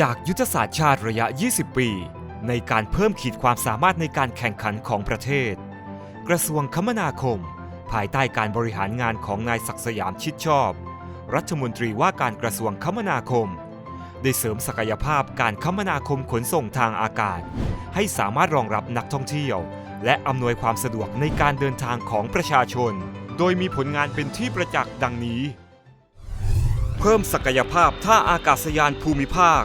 จากยุทธศาสตร์ชาติระยะ 20 ปี ในการเพิ่มขีดความสามารถในการแข่งขันของประเทศ กระทรวงคมนาคม ภายใต้การบริหารงานของนายศักสยามชิดชอบ รัฐมนตรีว่าการกระทรวงคมนาคม ได้เสริมศักยภาพการคมนาคมขนส่งทางอากาศ ให้สามารถรองรับนักท่องเที่ยว และอำนวยความสะดวกในการเดินทางของประชาชน โดยมีผลงานเป็นที่ประจักษ์ดังนี้ เพิ่มศักยภาพท่าอากาศยานภูมิภาค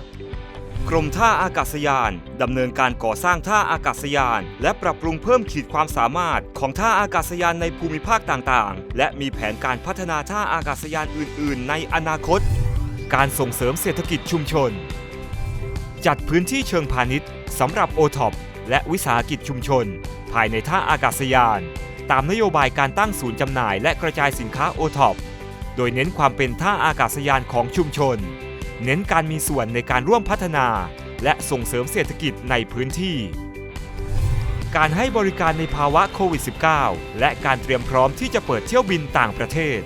กรมท่าอากาศยานดำเนินการก่อสร้างท่าอากาศยาน และปรับปรุงเพิ่มขีดความสามารถของท่าอากาศยานในภูมิภาคต่างๆ และมีแผนการพัฒนาท่าอากาศยานอื่น ๆ ในอนาคต การส่งเสริมเศรษฐกิจชุมชน จัดพื้นที่เชิงพาณิชย์สำหรับโอท็อปและวิสาหกิจชุมชน ภายในท่าอากาศยาน ตามนโยบายการตั้งศูนย์จำหน่ายและกระจายสินค้าโอท็อปโดยเน้นความเป็นท่าอากาศยานของชุมชน เน้นการมีส่วนในการร่วมพัฒนา และส่งเสริมเศรษฐกิจในพื้นที่ การให้บริการในภาวะโควิด -19 และการเตรียมพร้อมที่จะเปิดเที่ยวบินต่างประเทศ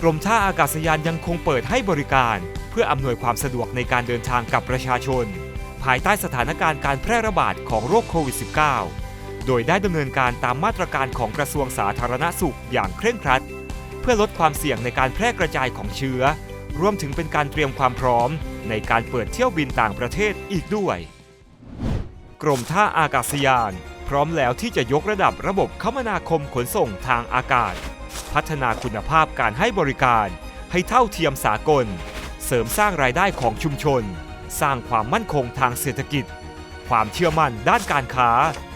กรมท่าอากาศยานยังคงเปิดให้บริการ เพื่ออำนวยความสะดวกในการเดินทางกับประชาชน ภายใต้สถานการณ์การแพร่ระบาดของโรคโควิด -19 โดยได้ดำเนินการตามมาตรการของกระทรวงสาธารณสุขอย่างเคร่งครัด เพื่อลดความเสี่ยงในการแพร่กระจายของเชื้อ รวมถึงเป็นการเตรียมความพร้อม ในการเปิดเที่ยวบินต่างประเทศอีกด้วย กรมท่าอากาศยาน พร้อมแล้วที่จะยกระดับระบบคมนาคมขนส่งทางอากาศ พัฒนาคุณภาพการให้บริการ ให้เท่าเทียมสากล เสริมสร้างรายได้ของชุมชน สร้างความมั่นคงทางเศรษฐกิจ ความเชื่อมั่นด้านการค้า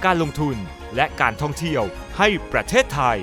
การลงทุน และการท่องเที่ยวให้ประเทศไทย